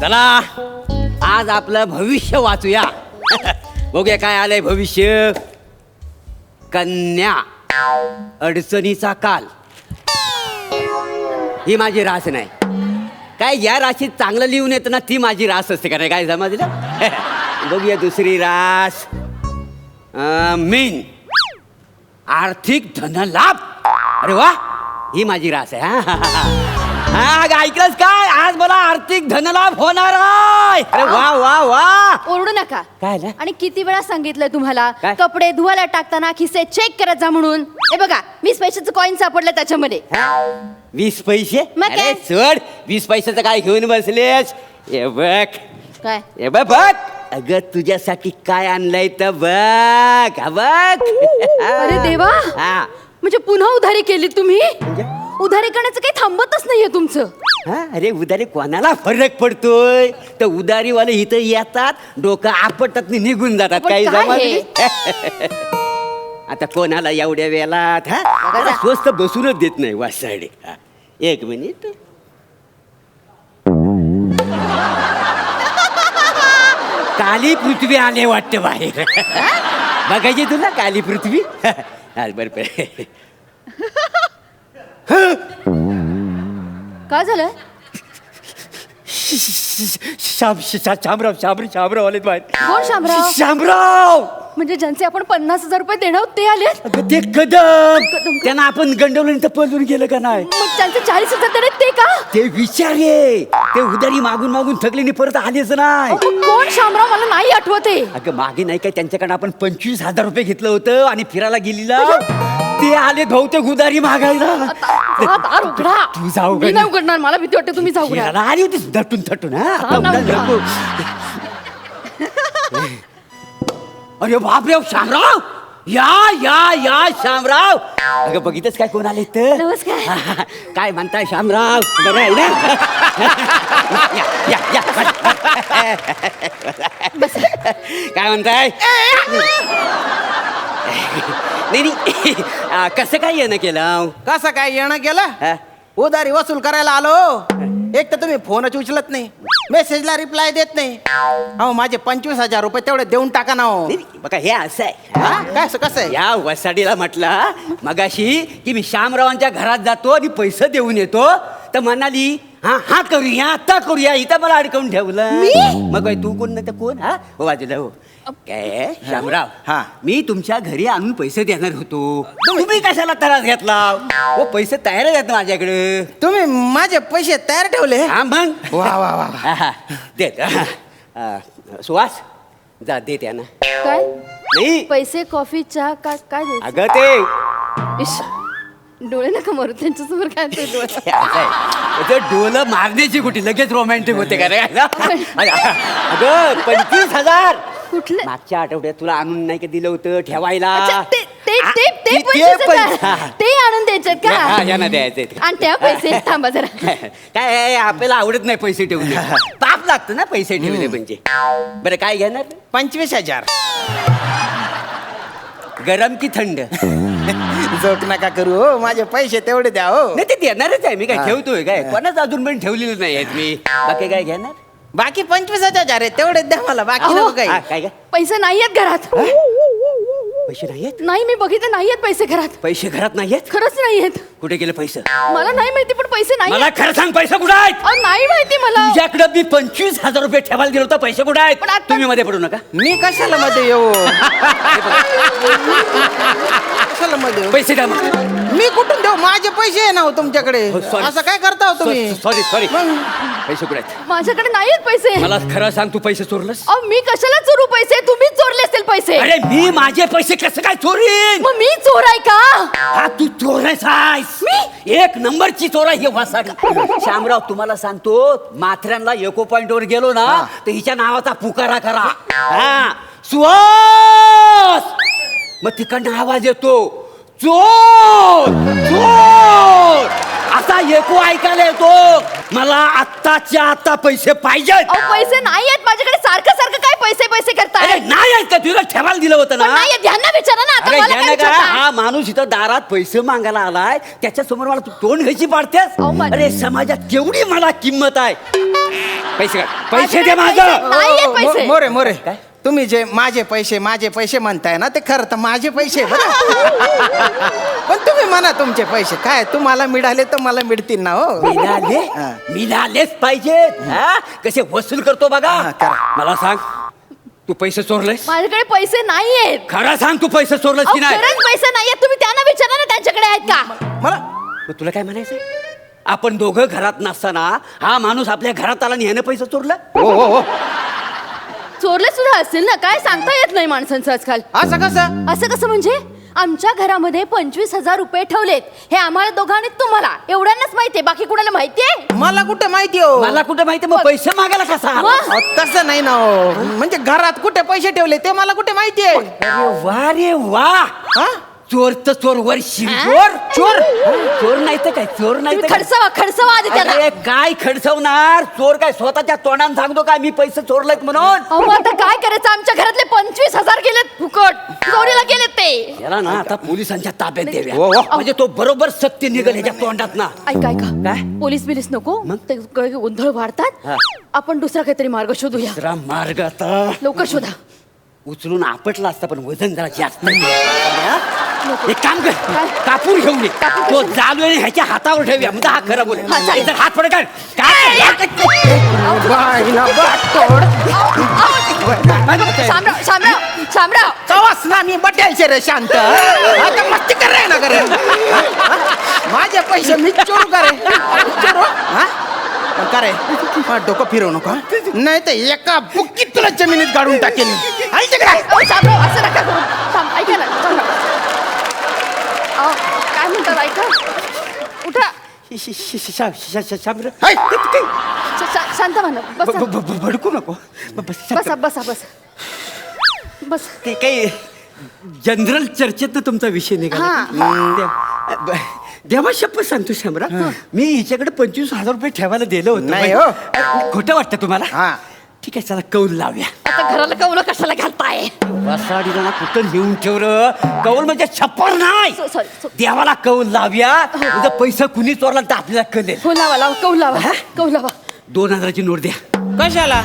चला. आज आपलं भविष्य वाचूया. बघूया काय आलंय भविष्य. कन्या. अडचणीचा काल. ही माझी रास नाही. काय या राशीत चांगलं लिहून येतं ना ती माझी रास असते का नाही? काय समजलं? बघूया दुसरी रास. मीन. आर्थिक धनलाभ. अरे वा ही माझी रास आहे हा, ऐकलंस काय? आज मला आर्थिक धनलाभ होणार आहे. अरे वा वा वा. ओरडू नका. काय? आणि किती वेळा सांगितलंय तुम्हाला? काय? कपडे धुवायला टाकताना खिसे चेक करत जा म्हणून. हे बघा वीस पैशाचं कॉईन सापडलं त्याच्यामध्ये. वीस पैसे? मग काय? अरे चढ वीस पैशाचं काय घेऊन बसलेस? हे बघ. काय? हे बघ बघ. अगं तुझ्यासाठी काय आणलंय तर बघ. हा बघ. अरे देवा. हा. म्हणजे पुन्हा उधारी केली तुम्ही? म्हणजे? उधारी करण्याचं काही थांबतच नाहीये तुमचं. हा अरे उधारी कोणाला फरक पडतोय? तर उधारीवाले इथं येतात डोकं आपटतात निघून जातात पण काही काय जमा आता कोणाला एवढ्या वेळात हा. स्वस्त बसूनच देत नाही वासाडे. हा एक मिनिट. काली पृथ्वी आले वाटते बाहेर. बघायची तुला काली पृथ्वी? हा बरं बरं काय झालं? शाम शा- शामराव शामराव शामराव आलेत बाहेर. कोण शामराव शामराव म्हणजे ज्यांचे आपण पन्नास हजार रुपये देणार आहोत ते आले अगं ते कदम. त्यांना आपण गंडवलं तर पळून गेलं का नाही? मग त्यांचे चाळीस हजार देणे ते का? ते विचारे ते उदारी मागून मागून थकले आणि परत आलेच नाही. अहो, कोण शामराव मला नाही आठवते अगं मागे नाही काय त्यांच्याकडे आपण पंचवीस हजार रुपये घेतलं होतं आणि फिरायला गेलेला. ते आले बहुतेक उदारी मागायला. दार उघडा. तू जाऊ मी. नाही उघडणार मला भीती वाटते तुम्ही जाऊ उघडा आली होतीस दटून थटून. अरे बापरे शामराव! या या या शामराव! अगं बघितच काय कोण आले तर नमस्कार. काय म्हणताय शामराव? बरं आहे ना. काय म्हणताय? नाही नाही. आ, कसं काय येणं केलं कसं काय येणं हा? केलं उधारी वसूल करायला आलो. एक तर तुम्ही फोनच उचलत नाही. मेसेजला रिप्लाय देत नाही. अहो माझे पंचवीस हजार रुपये तेवढे देऊन टाका ना हो नाही, नाही, बघा हे असं आहे. हा? काय असं कसं आहे? या वसाडीला म्हटलं मगाशी की मी श्यामरावांच्या घरात जातो आणि पैसे देऊन येतो. तर म्हणाली हा हा करूया आता करूया. इथं मला अडकवून ठेवलं. मग तू कोण? नाही तर कोण? हा? हो वाजलं हो. काय श्यामराव हा. मी तुमच्या घरी आणून पैसे देणार होतो. तुम्ही कशाला त्रास घेतला? हो पैसे तयार आहेत माझ्याकडे. तुम्ही माझे पैसे तयार ठेवले? हा मग. वा वा वा हा, हा. दे हा. सुहास जा दे त्यांना काय? नाही पैसे कॉफी चहा काय काय द्यायचं? अगं ते इश, डोळे नका मारू त्यांच्यासमोर काय ते डोळे? हे असं आहे. ते डोलं मारण्याची कुठे? लगेच रोमॅन्टिक होते का रे? अगं पंचवीस हजार. कुठले? मागच्या आठवड्यात तुला आणून नाही का दिलं होतं ठेवायला? अच्छा, ते ते आ, ते ते ते पैसे पैसे. का? ते आणून द्यायचे का? हा, यांना द्यायचे आणि त्या पैसे थांबा जरा. काय आहे, आपल्याला आवडत नाही पैसे ठेवले पाप लागतं ना पैसे ठेवले म्हणजे. बरं काय घेणार? पंचवीस हजार. गरम की थंड? जोक नका करू हो माझे पैसे तेवढे द्या हो. नाही ते देणारच आहे मी काय ठेवतोय काय? कोणाच अजून पण ठेवलेलं नाही आहेत मी. बाकी काय घेणार? बाकी पंचवीस हजार आहे तेवढे द्या मला बाकी अहो. नको हा, काही काय काय पैसे नाही आहेत घरात. पैसे नाही आहेत? नाही मी बघितलं नाही आहेत पैसे घरात. पैसे घरात नाही आहेत? खरंच नाही आहेत. कुठे गेले पैसे? मला नाही माहिती पण पैसे नाही मला आहेत. खरं सांग पैसे कुठे आहेत? अहो, नाही माहिती मला. तुझ्याकडे मी पंचवीस हजार रुपये ठेवायला दिलं होतं पैसे कुठे आहेत? पण आता- तुम्ही मध्ये पडू नका. मी कशाला मध्ये येऊ? कशाला मध्ये? पैसे द्या मग मी कुठून देऊ? माझे पैसे आहे ना हो तुमच्याकडे. हो, sorry. असं काय करता हो तुम्ही? Sorry sorry? पैसे कुठे आहेत? माझ्याकडे नाही आहेत पैसे. मला खरं सांग तू पैसे चोरलंस? अहो मी कशाला चोरू पैसे? तुम्हीच चोरले असतील पैसे. अरे मी माझे पैसे कसं काय चोरीन? मग मी चोर आहे का? हा तू चोरस आहेस मी? एक नंबरची चोर आहे हे वासाडी श्यामराव तुम्हाला सांगतो माथऱ्यांना एको पॉइंट वर गेलो ना तर हिच्या नावाचा पुकारा करा. हा. सुहास! मग तिकडनं आवाज येतो. चोर चोर. असा एकू ऐकायला येतो. मला आत्ताच्या आता पैसे पाहिजेत. अहो पैसे नाही आहेत माझ्याकडे. सारखं सारखं काय पैसे पैसे अरे करताय नाही आहेत का? तुला ठेवायला दिलं होतं पण ना नाही आहेत, ह्यांना विचारा ना. आता अरे मला यानं काय का विचारता? हा माणूस इथं दारात पैसे मागायला आलाय. त्याच्यासमोर मला तू तोंड घ्यायची पाडतेस? अहो, अरे समाजात केवढी मला किंमत आहे? पैसे पैसे दे माझ्याकडे माझं नाही आहेत पैसे. मोरे मोरे. काय? तुम्ही जे माझे पैसे माझे पैसे म्हणताय ना ते खरं तर माझे पैसे बरं. पण तुम्ही म्हणा तुमचे पैसे. काय तुम्हाला मिळाले तर मला मिळतील ना हो? मिळाले? हा. मिळालेच पाहिजेत. हा? कसे वसूल करतो बघा. हा, करा. मला सांग तू पैसे चोरलेस माझ्याकडे पैसे नाही आहेत खरं सांग तू पैसे चोरलेस की नाही? खरंच पैसे नाही आहेत तुम्ही त्यांना विचारा ना त्यांच्याकडे आहेत का? मला मग तुला काय म्हणायचंय? आपण दोघं घरात नसताना हा माणूस आपल्या घरात आला आणि ह्यानं पैसे चोरलं? हो हो हो. चोरले सुद्धा असतील ना? काय सांगता येत नाही माणसांचं आजकाल. असं कसं? असं कसं म्हणजे? आमच्या घरामध्ये पंचवीस हजार रुपये ठेवलेत. हे आम्हाला दोघांनी तुम्हाला. एवढ्यांनाच माहितीये. बाकी कुणाला माहितीये? मला कुठे माहिती हो? मला कुठे माहिती? मग पैसे मागायला कसा? आला? अहो, तसं नाही ना हो. म्हणजे घरात कुठे पैसे ठेवले ते मला कुठे माहितीये? अरे वा रे वा. हा? चोर तर चोर वर शिर? चोर. चोर चोर नाही तर काय चोर नाही तर काय? खडसवा खडसवा आधी त्याला. अरे काय खडसवणार? चोर काय स्वतःच्या तोंडाने सांगतो काय? मी पैसे चोरलेत म्हणून. अहो आता काय करायचं? आमच्या घरातले पंचवीस हजार गेलेत फुकट. चोरीला गेलेत ते. याला ना आता पोलिसांच्या ताब्यात हो, हो. म्हणजे तो बरोबर सत्य निघल ह्याच्या तोंडात ना. ऐका ऐका. काय? पोलीस बिलीस नको. मग? ते ग- गोंधळ वाढतात. हा. आपण दुसरा काहीतरी मार्ग शोधूया. दुसरा मार्ग आता. लवकर शोधा. उचलून आपटला असता पण वजन जरा जास्त. नको. एक काम कर? कापूर घेऊन ये. कापूर तो? जालू आहे ह्याच्या हातावर ठेवूया. म्हणजे हा खरं बोल. हा, चालेल. हात पडे काय. शामराव शामराव शामराव. ना मी बटेलचे रे शांत. आता मस्ती कर रे ना करे. माझे पैसे मी चोरू करे चोरू? हा? पण हा, डोकं फिरवू नका नाही तर एका बुक्कीत तुला जमिनीत गाडून टाकेन हाय तिकडे. शामराव असं नका करू थांब, ऐका ना शामराव. अहो, काय म्हणतात ऐका उठा श- श- शांत म्हणा बसा भडकू नको बस, बसा बसा बसा बस ते काही जनरल चर्चेत तुमचा विषय निघाला हा. दे ब- देवा शपथ सांगतो शामरा मी हिच्याकडे पंचवीस हजार रुपये ठेवायला दिलं होतं नाही हो. खोटं वाटतं तुम्हाला हा. ठीक आहे चला कौल लावूया आता घराला कवलं कशाला घालताय? वसाडीला ना कुठं लिहून ठेवलं? कौल म्हणजे छप्पर नाही. सो- सॉरी, सो- देवाला कौल लावूया. म्हणजे पैसा कुणी चोरला तर आपल्याला कळेल. हो लावा लावा कौ लावा हा? कौ लावा. दोन हजाराची नोट द्या. कशाला?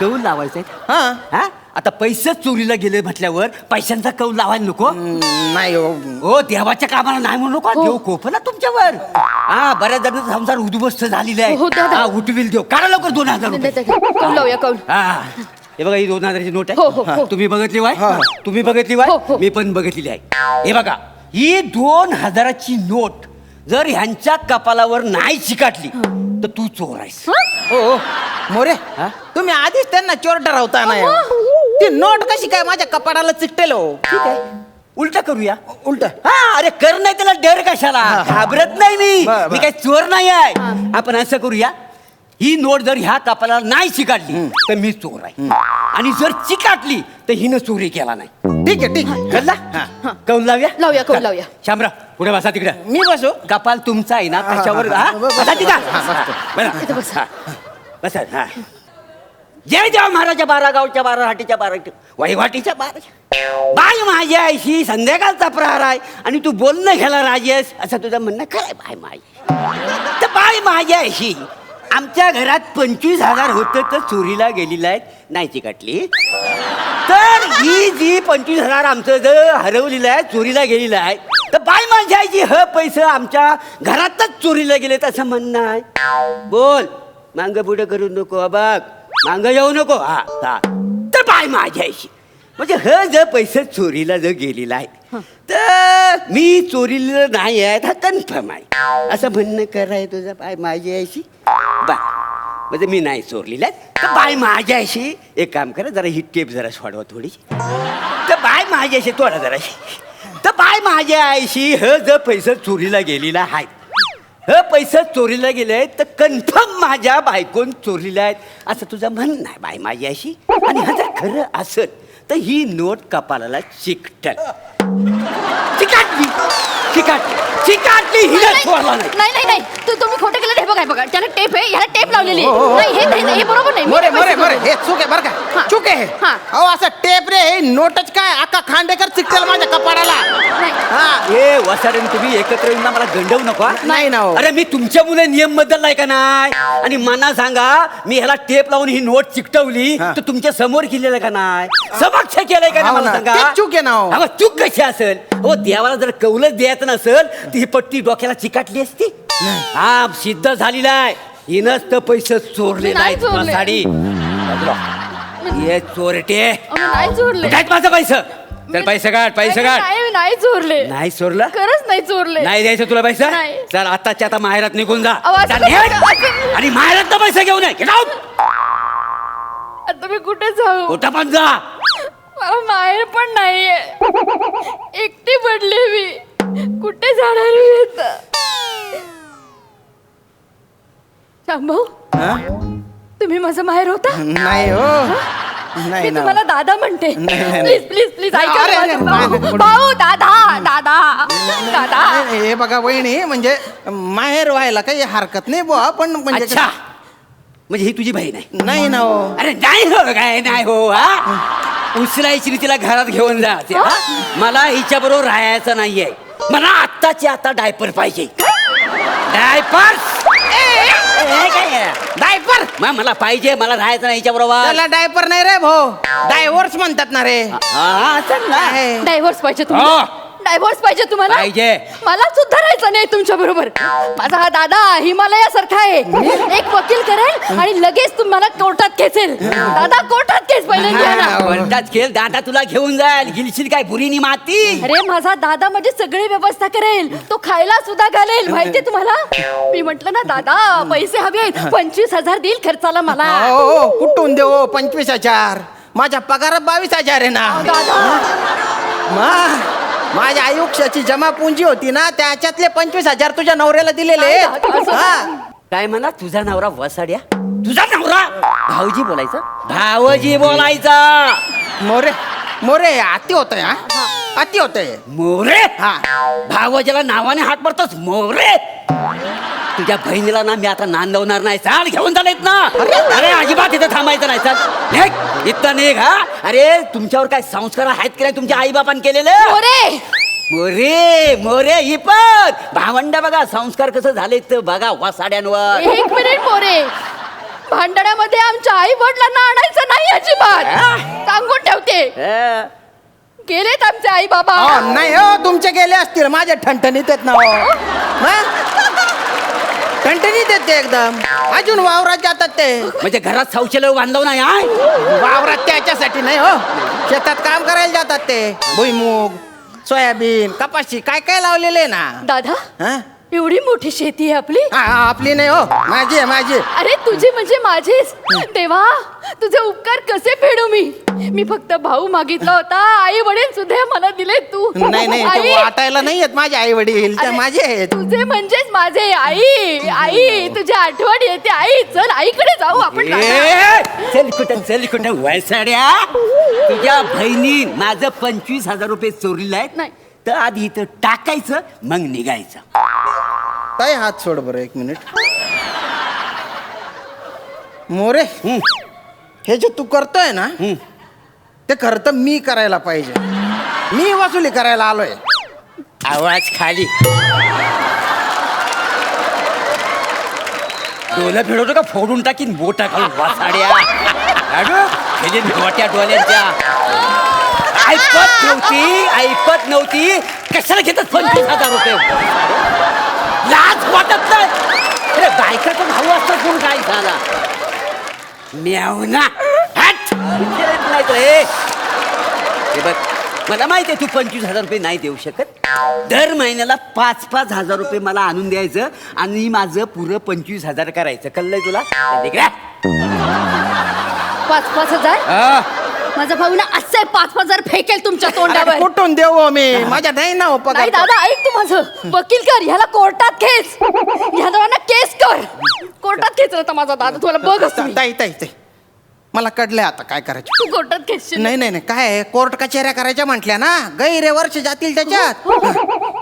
कौल लावायचंय हा. हा? आता पैसे चोरीला गेले म्हटल्यावर पैशांचा कौल लावायला नको? नाही हो. हो देवाच्या कामाला नाही म्हणू नका. हो. देव कोपला तुमच्यावर. हा बऱ्याच जणांचा संसार उद्ध्वस्त झालेला आहे. हो, द्या. हा उठविल देव. काढा लवकर दोन हजार रुपये. कौल लावूया कौल. हा. हे बघा ही दोन हजाराची नोट हो, हो, आहे हो. तुम्ही बघितली वाय? हा. तुम्ही बघितली हो, वाय? हो. मी पण बघितलेली आहे. हे बघा ही दोन हजाराची नोट जर ह्यांच्या कपालावर नाही चिकाटली तर तू चोर आहेस. हं? हो हो. मोरे हा? तुम्ही आधीच त्यांना चोर ठरवता नाही. अहो. ती नोट कशी काय माझ्या कपाडाला चिकटेल हो? ठीक आहे. उलट करूया. उलट. हा अरे कर नाही त्याला डर कशाला. घाबरत नाही मी. बर, बर. मी काही चोर नाही आहे. आपण असं करूया. ही नोट जर ह्या कपाला नाही चिकाटली तर मी चोर आहे. आणि जर चिकाटली तर हिनं चोरी केला नाही. ठीक आहे ठीक आहे. कळला कौल लावूया? लावूया, कौल लावूया. शामरा पुढे बसा तिकडे. मी बसू? कपाल तुमचा आहे ना बसा. हा, हा. जय देव महाराजा बारा गावच्या बारा हाटीच्या बारा वहिवाटीच्या बारा बाय माझी आयशी संध्याकाळचा प्रहार आहे. आणि तू बोलणं घ्यायला राजेस असं तुझं म्हणणं खरंय बाय माझी तर बाय माझी आयशी आमच्या घरात पंचवीस हजार होतं तर चोरीला गेलेलं आहेत. नाही चिकटली. तर ही जी पंचवीस हजार आमचं जर हरवलेलं आहे चोरीला गेलेलं आहे तर बाय माझी आईची ह पैसे आमच्या घरातच चोरीला गेले असं म्हणणं आहे. बोल मांग पुढे करू नको बघ. मांग येऊ नको. हा हा. तर बाय माझ्याशी म्हणजे ह जर पैसे चोरीला जर गेलेला आहे. तर मी चोरीला नाही आहे हा कन्फर्म आहे. असं म्हणणं कराय तुझं बाय माझी आईशी बाय म्हणजे मी नाही चोरलेला तर बाय माझ्याशी एक काम करा जरा ही टेप जरा सोडवा थोडी तर बाय माझ्याशी थोडा जरा. तर बाय माझ्या आईशी ह जर पैसा चोरीला गेलेला आहे. ह पैसा चोरीला गेले आहेत तर कन्फर्म माझ्या बायकोन चोरीला आहेत. असं तुझं म्हणणं आहे बाय माझ्याशी? आणि हा जर खरं असत तर ही नोट कपालाला चिकटल. चिकाटली. चिकाटली. चिकाटली हिला सोडला नाही. नाही नाही नाही. तू तुम्ही खोटं केलं हे बघा बघा. त्याला टेप आहे ह्याला टेप लावलेली हो, हो, हो. नाही हे नाही नाही, हे बरोबर नाही. मी मोरे मोरे मोरे. हे चूक आहे बरं हा. का चूक आहे हा. अहो असं टेप रे हे नोटच काय? अक्का खांडेकर चिकटेल माझ्या कपाडाला ए वसाडन तुम्ही एकत्र येऊन ना मला गंडवू नको? नाही ना हो. अरे मी तुमच्या मुले नियम बदललाय का नाही आणि मना सांगा मी ह्याला टेप लावून ही नोट चिकटवली हा. तर तुमच्यासमोर केलेलं का नाही समक्ष केलंय का नाही हो मला ना. सांगा चूक आहे ना हो. चूक कशी असेल हो देवाला जर कौलच द्यायचं नसेल तर ही पट्टी डोक्याला चिकाटली असती हा सिद्ध झालेला आहे हिनच तर पैसे चोरले नाही नाहीत चोरले. साडी हे चोरटे अहो, मी नाही चोरले काय माझं पैसे चल पैसे काढ पैसे काढ. नाही मी नाही चोरले. नाही चोरलं? खरंच नाही चोरले. नाही द्यायचं तुला पैसा? नाही. चल आताच्या आता माहेरात निघून जा. अहो, असं जा, निघ. नका, असं- आणि माहेरात पैसे घेऊन ये. Get out. आता मी कुठे जाऊ? कुठं पण जा. मला माहेर पण नाहीये. एकटी पडले मी. कुठे जाणार मी आता? शांभाऊ हा? तुम्ही माझं माहेर होता? नाही हो? नाही मी ना. तुम्हाला दादा म्हणते. नाही, नाही. प्लीज प्लीज प्लीज ऐका अरे, माझं भाऊ. नाही, नाही, भाऊ दादा दादा दादा. नाही, हे बघा वहिनी म्हणजे माहेर व्हायला काही हरकत नाही बुवा पण म्हणजे अच्छा. म्हणजे ही तुझी बहीण आहे. नाही ना हो. अरे नाही हो काय नाही हो हा? उचलायची तिला घरात घेऊन जा ते, हा? मला हिच्या बरोबर राहायचं नाहीये. मला आत्ताची आता डायपर पाहिजे. डायपर? डायपर! मग मला पाहिजे मला राहायचं नाही त्याला डायपर नाही रे भाऊ. डायव्हर्स म्हणतात ना रे. ना. आहे. डायव्होर्स पाहिजे हो. डायव्होर्स पाहिजे तुम्हाला? पाहिजे. मला सुद्धा राहायचं नाही तुमच्या बरोबर. माझा हा दादा हिमालयासारखा आहे. एक वकील करेल आणि लगेच तुम्हाला कोर्टात खेचेल. दादा कोर्टात खेच पहिले घ्या ना. हा. कोणताच खेळ दादा तुला घेऊन जाईल. गिलशील काय बुरीनी माती? अरे माझा दादा म्हणजे सगळी व्यवस्था करेल. तो खायला सुद्धा घालेल. माहितीये तुम्हाला? मी म्हंटल ना दादा पैसे हवेत पंचवीस हजार देईल खर्चाला मला. हो हो, कुठून देऊ? पंचवीस हजार. माझ्या पगारात बावीस हजार आहे ना. दादा. मा- माझ्या आयुष्याची जमा पुंजी होती ना त्याच्यातले पंचवीस हजार तुझ्या नवऱ्याला दिलेले हा. काय म्हणा तुझा नवरा वसाड्या? तुझा नवरा? भाऊजी बोलायचं? भावजी बोलायचा. मोरे मोरे अति होतंय हा? अति होतंय. मोरे? हा. भावजाला नावाने हात मारतोस मोरे? तुझ्या बहिणीला ना मी आता नांदवणार नाही. चाल घेऊन चालत ना अरे अजिबात इथं थांबायचं नाही. चाल निघ. इथं निघ हा. अरे तुमच्यावर काय संस्कार आहेत की नाही तुमच्या आई बापान केलेले? मोरे. मोरे मोरे ही पण. भावंड बघा संस्कार कसं झाले तर बघा वासाड्यांवर एक मिनिट मोरे. भांडणामध्ये आमच्या आई वडिलांना आणायचं नाही अजिबात. सांगून ठेवते. गेलेत आमचे आई बाबा नाही हो तुमचे गेले असतील. माझे ठणठणीत आहेत ना हो? हा? ठणठणीत आहेत ते एकदम. अजून वावरात जातात ते. म्हणजे घरात शौचालय बांधव नाही आय? वावरात त्याच्यासाठी नाही हो. शेतात काम करायला जातात ते. भुईमुग सोयाबीन कपाशी काय काय लावलेले ना? दादा? हा? एवढी मोठी शेती आहे आपली? हा, हा, आपली नाही हो माझी आहे माझी अरे तुझी म्हणजे माझीच. देवा तुझे उपकार कसे फेडू मी? मी फक्त भाऊ मागितला होता आई वडील सुद्धा मला दिले तू. नाही नाही आई, वाटायला नाही येत माझे आई वडील ते अरे, माझे आहेत. तुझे म्हणजेच माझे आई. आई तुझी आठवण येते आई. चल आईकडे जाऊ आपण. ए, चल कुठं चल कुठं तुझ्या बहिणी माझं पंचवीस हजार रुपये आहेत. नाही. तर आधी इथं टाकायचं मग निघायचं. ताई हात सोड बरं एक मिनिट. मोरे हं, हे जे तू करतोय ना हं. ते खरं तर मी करायला पाहिजे. मी वसुली करायला आलोय. आवाज खाली. डोलं फिरवतो का? फोडून टाकीन बोटा खालून वासाड्या. अगं गेले मोठ्या डोल्यांच्या ऐकत नव्हती ऐकत नव्हती. कशाला घेतात पंचवीस हजार रुपये? लाज वाटत नाही. अरे बायकाचा भाऊ असतो कोण काय झाला? हट. विचारत नाही तर हे हे बघ मला माहिती आहे तू पंचवीस हजार रुपये नाही देऊ शकत. दर महिन्याला पाच पाच हजार रुपये मला आणून द्यायचं आणि माझं पुरं पंचवीस हजार करायचं. कळलंय तुला? पाच पाच हजार? हा. माझा भाऊ ना असे पाच पाच हजार फेकेल तुमच्या तोंडावर. कुठून देऊ हो मी माझ्या नाही ना हो पगार. नाही दादा ऐक तू माझं. वकील कर ह्याला कोर्टात खेच ह्या दोघांना केस कर. कोर्टात खेच आता माझा दादा तुला बघ असतो मी. ताई ताई ताई. मला कळलंय आता काय करायचं. तू कोर्टात खेचशील नाही नाही नाही. काय आहे, कोर्ट कचेऱ्या करायच्या म्हटल्या ना? गैरे वर्ष जातील त्याच्यात.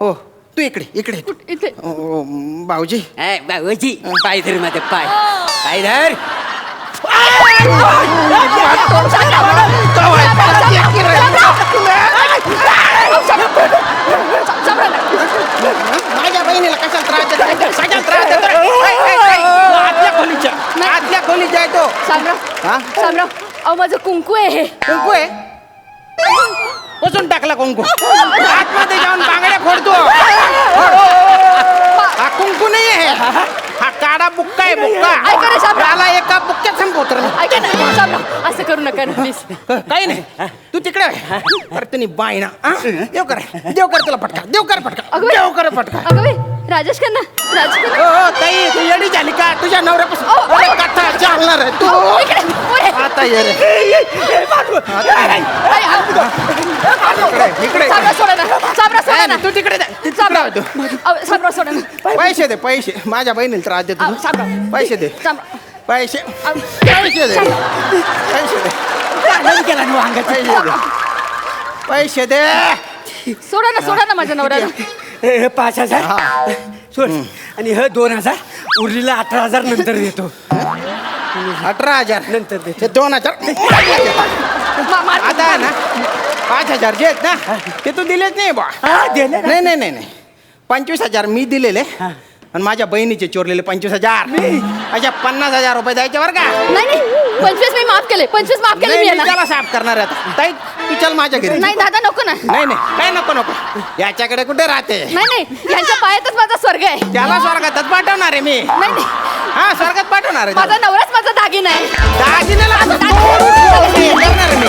हो तू इकडे इकडे. कुठं- इथे. ओ, ओ, भाऊजी. ए, बाबूजी पाय धर माझे पाय. पाय धर. माझ्या बहिणीला कशाला त्रास देतो? कशाला त्रास देतो आतल्या खोलीच्या नाही. आतल्या खोलीच्या आहे तो. हा? शामराव अहो माझं कुंकू आहे हे. कुंकू आहे? बसून टाकला कुंकू. आतमध्ये जाऊन बांगड्या फोडतो. हा कुंकू नाही आहे. हा काडा बुक्का आहे बुक्का. ऐका शामराव. त्याला एका बुक्क्यात मी. ऐका ना शामराव. असं करू नका ना प्लीज काही नाही. तू तिकडे आहे. अरे तुम्ही ना हा? देव कर देव कर तुला पटका देव कर पटका अगं बाई. देव कर पटका अगं बाई राजेश खन्ना राजेश हो खन्ना. हो, ताई तू येडी झाली का? तुझ्या नवऱ्यापासून. अरे कथा चालणार आहे तू. अहो, इकडे पुढे. आता ये रे. आई, अहो, इकडे इकडे शामराव सोडा ना. शामराव सोडा नाही, ना. नाही, तू तिकडे जा. अहो, सोडा. ना पैसे दे पैसे. माझ्या बहिणीला त्रास देतो अहो, पैसे दे. पैसे. अहो, पैसे दे. पैसे दे. केला ना. पैसे दे. पैसे दे. सोडा ना सोडा ना माझ्या नवऱ्याला. हे हे पाच हजार. हा. सोड. आणि हे दोन हजार. उरलेला अठरा हजार नंतर देतो. अठरा हजार. नंतर दे. ते दोन हजार. मा- मार- आता आहे ना. पाच हजार जे आहेत ना ते तू दिलेच नाही बा. हा. नाही नाही नाही नाही. पंचवीस हजार मी दिलेले आणि माझ्या बहिणीचे चोरलेले पंचवीस हजार. अशा पन्नास हजार रुपये द्यायचे बरं का? नाही नाही. पंचवीस मी माफ केले पंचवीस माफ केले नाही, मी मी याला त्याला साफ करणार आहे आता. ताई तू चल माझ्या घरी. नाही दादा नको ना. नाही नाही काय नको नको. याच्याकडे कुठे राहते? नाही नाही. यांच्या पायातच माझा स्वर्ग आहे. त्याला स्वर्गातच पाठवणार आहे मी. नाही नाही. हा स्वर्गात पाठवणार आहे माझा नवराच माझा दागिना आहे. दागिन्याला असं हे करणार आहे मी.